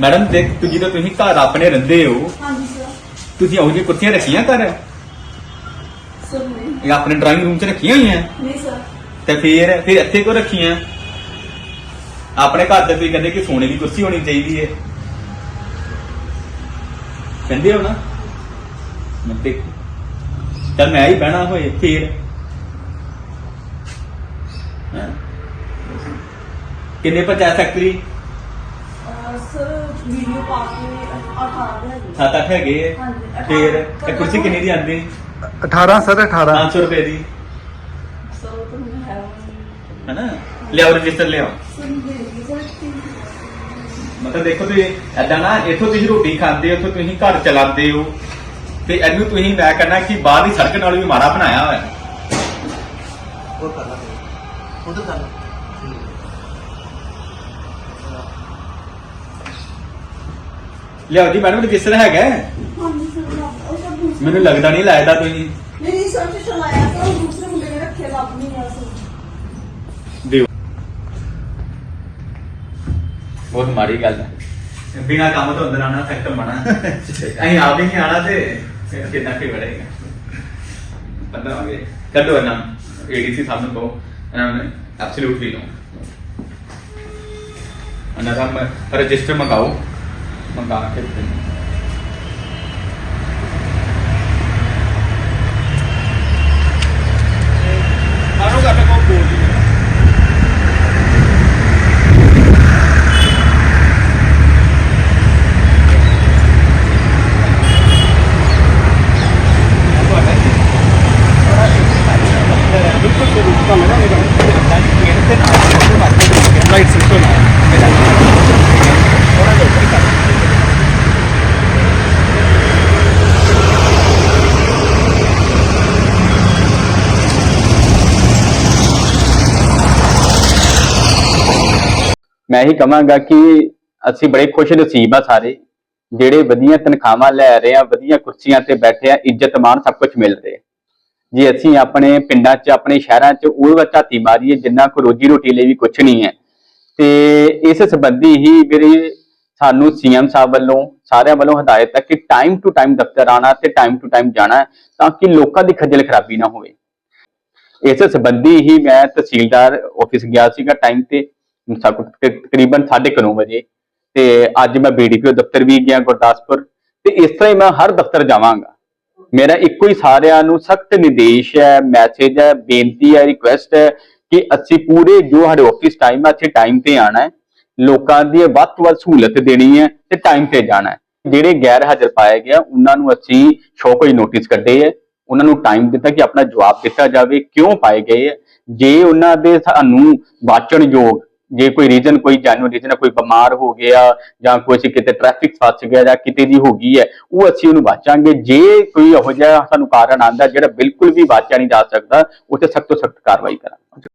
Madam ਦੇਖ ਤੂੰ ਜਦੋਂ ਤੁਸੀਂ ਘਰ ਆਪਣੇ ਰਹਿੰਦੇ ਹੋ। ਹਾਂਜੀ ਸਰ ਤੁਸੀਂ ਉਹੋ ਜਿਹੀ ਕੁਰਸੀਆਂ ਰੱਖੀਆਂ ਘਰ? ਸਰ ਨਹੀਂ। ਇਹ ਆਪਣੇ ਡਰਾਇੰਗ ਰੂਮ 'ਚ ਰੱਖੀਆਂ ਹੋਈਆਂ? ਨਹੀਂ ਸਰ ਤੇ ਫਿਰ ਫਿਰ ਇੱਥੇ ਕਿਉਂ ਰੱਖੀਆਂ? ਆਪਣੇ ਘਰ ਤੇ ਤੁਸੀਂ ਕਹਿੰਦੇ ਕਿ ਸੋਨੇ ਦੀ ਕੁਰਸੀ ਹੋਣੀ ਚਾਹੀਦੀ ਹੈ। ਕਹਿੰਦੇ ਹੋ ਨਾ? ਮੈਂ ਦੇਖ ਚੱਲ ਮੈਂ ਹੀ ਬਹਿਣਾ ਹੋਏ ਫਿਰ। ਹੈਂ? ਕਿੰਨੇ ਪੰਚਾਇਤ ਸੈਕਟਰੀ ਵੀਡੀਓ ਪਾ ਕੇ 18 ਦੇ ਹੈਗੇ। ਸੱਤ ਅੱਠ ਹੈਗੇ। ਹੈ। ਹਾਂਜੀ, ਫਿਰ ਅਠਾਰਾਂ। ਇਹ ਕੁਰਸੀ ਕਿੰਨੀ ਦੀ ਆਂਦੀ? 18 ਸਰ 18 500 ਰੁਪਏ ਦੀ। ਸਰ ਉਹ ਤਾਂ ਮੈਨੂੰ ਹੈ ਉਹ ਹੈਨਾ? ਲਿਆਓ ਰਜਿਸਟਰ ਲਿਆਓ। ਸਰ ਦੇ ਦਿਓ ਸਰ ਠੀਕ ਹੈ। ਮਤਲਬ ਦੇਖੋ ਤੁਸੀਂ ਐਦਾਂ ਨਾ ਇੱਥੋਂ ਤੁਸੀਂ ਰੋਟੀ ਖਾਂਦੇ ਹੋ ਉੱਥੋਂ ਤੁਸੀਂ ਘਰ ਚਲਾਉਂਦੇ ਹੋ ਤੇ ਇਹਨੂੰ ਤੁਸੀਂ ਮੈਂ ਕਹਿੰਦਾ ਕਿ ਬਾਹਰ ਦੀ ਸੜਕ ਨਾਲ ਵੀ ਮਾੜਾ ਬਣਾਇਆ ਹੋਇਆ। ਹੈ। ਉਹ ਕਰ ਲਾਂਗੇ ਉਹ ਤਾਂ ਕਰ ਲਾਂਗੇ ਲਿਆਓ ਜੀ ਮੈਡਮ ਰਜਿਸਟਰ ਹੈਗਾ? ਹੈ? ਹਾਂਜੀ ਸਰ ਉਹ ਸਰ ਦੂਸਰੇ ਮੈਨੂੰ ਲੱਗਦਾ ਨਹੀਂ ਲਾਇਦਾ ਤੁਸੀਂ ਨਹੀਂ। ਨਹੀਂ ਸਰ ਤੇ ਚਲਾਇਆ ਤਾਂ ਉਹ ਦੂਸਰੇ ਮੁੰਡੇ ਨੇ ਰੱਖਿਆ ਲੱਭ ਨਹੀਂ ਰਿਹਾ ਸਰ। ਦਿਓ। ਬਹੁਤ ਮਾੜੀ ਗੱਲ ਹੈ। ਬਿਨਾ ਕੰਮ ਤੋਂ ਅੰਦਰ ਆਣਾ ਸੈਕਟ ਮਣਾ ਅਸੀਂ ਆਪ ਹੀ ਨਹੀਂ ਆਣਾ ਤੇ ਫਿਰ ਕਿੰਨਾ ਕੀ ਵੜੇਗਾ। ਬੰਦਾ ਆ ਗਏ ਕੱਢੋ ਇਹਨਾਂ ਏਡੀਸੀ ਸਾਹਿਬ ਨੂੰ ਕਹੋ। ਇਹਨਾਂ ਨੇ ਐਬਸੋਲੂਟਲੀ ਨੋ ਦਾ ਰਜਿਸਟਰ ਮੰਗਾਓ। forgotten ਮੈਂ ਹੀ ਕਹਾਂਗਾ ਕਿ ਅਸੀਂ ਬੜੇ ਖੁਸ਼ ਨਸੀਬ ਆ ਸਾਰੇ, ਜਿਹੜੇ ਵਧੀਆ ਤਨਖਾਹਾਂ ਲੈ ਰਹੇ ਆ, ਵਧੀਆ ਕੁਰਸੀਆਂ ਤੇ ਬੈਠੇ ਆ, ਇੱਜ਼ਤ ਮਾਨ ਸਭ ਕੁਝ ਮਿਲ ਰਿਹਾ। ਜੇ ਅਸੀਂ ਆਪਣੇ ਪਿੰਡਾਂ 'ਚ, ਆਪਣੇ ਸ਼ਹਿਰਾਂ 'ਚ ਉਹ ਝਾਤੀ ਮਾਰੀਏ, ਜਿੰਨਾ ਕੋ ਰੋਜੀ ਰੋਟੀ ਲਈ ਵੀ ਕੁਝ ਨਹੀਂ ਹੈ, ਤੇ ਇਸ ਸੰਬੰਧੀ ਹੀ ਮੇਰੇ ਸਾਨੂੰ ਸੀਐਮ ਸਾਹਿਬ ਵੱਲੋਂ, ਸਾਰਿਆਂ ਵੱਲੋਂ ਹਦਾਇਤ ਹੈ ਕਿ ਟਾਈਮ ਟੂ ਟਾਈਮ ਦਫ਼ਤਰ ਆਣਾ ਤੇ ਟਾਈਮ ਟੂ ਟਾਈਮ ਜਾਣਾ ਤਾਂ ਕਿ ਲੋਕਾਂ ਦੀ ਖੱਜਲ ਖਰਾਬੀ ਨਾ ਹੋਵੇ। ਇਸ ਸੰਬੰਧੀ ਹੀ ਮੈਂ ਤਹਿਸੀਲਦਾਰ ਆਫਿਸ ਗਿਆ ਸੀਗਾ ਟਾਈਮ ਤੇ ਤਕਰੀਬਨ 9:30 ਵਜੇ। ਤੇ ਅੱਜ ਮੈਂ ਬੀਡੀਪੀਓ ਦਫ਼ਤਰ ਵੀ ਗਿਆ ਗੁਰਦਾਸਪੁਰ। ਤੇ ਇਸ ਤਰ੍ਹਾਂ ਹੀ ਮੈਂ ਹਰ ਦਫ਼ਤਰ ਜਾਵਾਂਗਾ। ਮੇਰਾ ਇੱਕੋ ਹੀ ਸਾਰਿਆਂ ਨੂੰ ਸਖਤ ਨਿਰਦੇਸ਼ ਹੈ ਮੈਸੇਜ ਹੈ, ਬੇਨਤੀ ਹੈ ਰਿਕੁਐਸਟ ਹੈ ਕਿ ਅਸੀਂ ਪੂਰੇ ਜੋ ਸਾਡੇ ਆਫਿਸ ਟਾਈਮ ਹੈ, ਅਸੀਂ ਟਾਈਮ ਤੇ ਆਣਾ ਹੈ। ਲੋਕਾਂ ਦੀ ਵੱਧ ਤੋਂ ਵੱਧ ਸਹੂਲਤ ਦੇਣੀ ਹੈ ਤੇ ਟਾਈਮ ਤੇ ਜਾਣਾ ਹੈ। ਜਿਹੜੇ ਗੈਰ ਹਾਜ਼ਰ ਪਾਏ ਗਏ ਉਹਨਾਂ ਨੂੰ ਅਸੀਂ ਸ਼ੋ ਕੋਈ ਨੋਟਿਸ ਕੱਢੇ ਹੈ। ਉਹਨਾਂ ਨੂੰ ਟਾਈਮ ਦਿੱਤਾ ਕਿ ਆਪਣਾ ਜਵਾਬ ਦਿੱਤਾ ਜਾਵੇ, ਕਿਉਂ ਪਾਏ ਗਏ ਹੈ। ਜੇ ਉਹਨਾਂ ਦੇ ਸਾਨੂੰ ਵਾਚਣ ਯੋਗ ਜੇ ਕੋਈ ਰੀਜ਼ਨ ਕੋਈ ਜੈਨੂਇਨ ਰੀਜ਼ਨ ਕੋਈ ਬਿਮਾਰ ਹੋ ਗਿਆ ਜਾਂ ਕੋਈ ਅਸੀਂ ਕਿਤੇ ਟ੍ਰੈਫਿਕ ਫਸ ਗਿਆ ਜਾਂ ਕਿਤੇ ਦੀ ਹੋ ਗਈ ਹੈ, ਉਹ ਅਸੀਂ ਉਹਨੂੰ ਵਾਚਾਂਗੇ। ਜੇ ਕੋਈ ਇਹੋ ਜਿਹਾ ਸਾਨੂੰ ਕਾਰਨ ਆਂਦਾ ਜਿਹੜਾ ਬਿਲਕੁਲ ਵੀ ਵਾਚਿਆ ਨਹੀਂ ਜਾ ਸਕਦਾ ਉੱਥੇ ਸਖਤ ਤੋਂ ਸਖਤ ਕਾਰਵਾਈ ਕਰਾਂਗੇ।